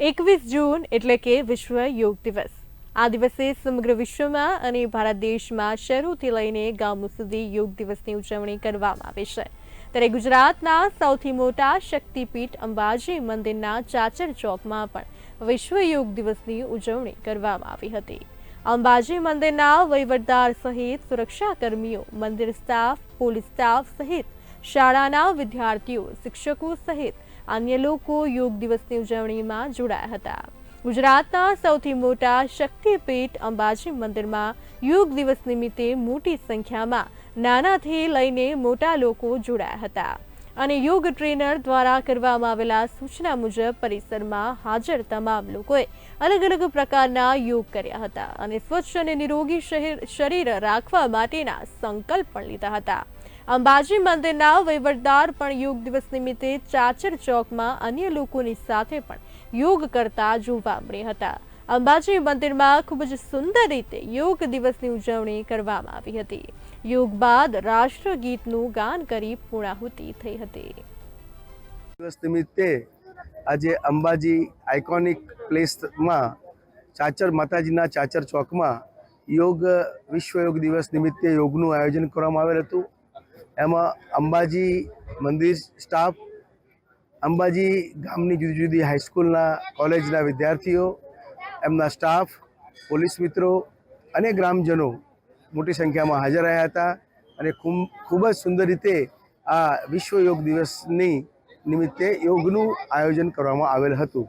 એકવીસ જૂન એટલે કે વિશ્વ યોગ દિવસ. આ દિવસે સમગ્ર વિશ્વમાં અને ભારત દેશમાં શહેરોથી લઈને ગામો સુધી યોગ દિવસની ઉજવણી કરવામાં આવે છે. ત્યારે ગુજરાતના સૌથી મોટા શક્તિપીઠ અંબાજી મંદિરના ચાચર ચોકમાં પણ વિશ્વ યોગ દિવસની ઉજવણી કરવામાં આવી હતી. અંબાજી મંદિરના વહીવટદાર સહિત સુરક્ષાકર્મીઓ, મંદિર સ્ટાફ, પોલીસ સ્ટાફ સહિત શાળાના વિદ્યાર્થીઓ, શિક્ષકો સહિત અન્ય લોકો યોગ દિવસની ઉજવણીમાં જોડાયા હતા. ગુજરાતના સૌથી મોટા શક્તિપીઠ અંબાજી મંદિરમાં યોગ દિવસ નિમિત્તે મોટી સંખ્યામાં નાનાથી લઈને મોટા લોકો જોડાયા હતા અને યોગ ટ્રેનર દ્વારા કરવામાં આવેલા સૂચના મુજબ પરિસરમાં હાજર તમામ લોકોએ અલગ અલગ પ્રકારના યોગ કર્યા હતા અને સ્વચ્છ અને નિરોગી શરીર રાખવા માટેના સંકલ્પ પણ લીધા હતા. અંબાજી મંદિરના વહીવટદાર પણ યોગ દિવસ નિમિત્તે ચાચર ચોકમાં અન્ય લોકોની સાથે પણ યોગ કરતા જોવા મળ્યા હતા. અંબાજી મંદિરમાં ખૂબ જ સુંદર રીતે યોગ દિવસની ઉજવણી કરવામાં આવી હતી. યોગ બાદ રાષ્ટ્રગીતનું ગાન કરી પૂર્ણાહુતિ થઈ હતી. દિવસ નિમિત્તે આજે અંબાજી આઇકોનિક પ્લેસમાં ચાચર માતાજીના ચાચર ચોકમાં યોગ વિશ્વ યોગ દિવસ નિમિત્તે યોગનું આયોજન કરવામાં આવેલ હતું. એમાં અંબાજી મંદિર સ્ટાફ અંબાજી ગામની જુદી જુદી હાઈસ્કૂલના કોલેજના વિદ્યાર્થીઓ, એમના સ્ટાફ પોલીસ મિત્રો અને ગ્રામજનો મોટી સંખ્યામાં હાજર રહ્યા હતા અને ખૂબ ખૂબ જ સુંદર રીતે આ વિશ્વ યોગ દિવસની નિમિત્તે યોગનું આયોજન કરવામાં આવેલ હતું.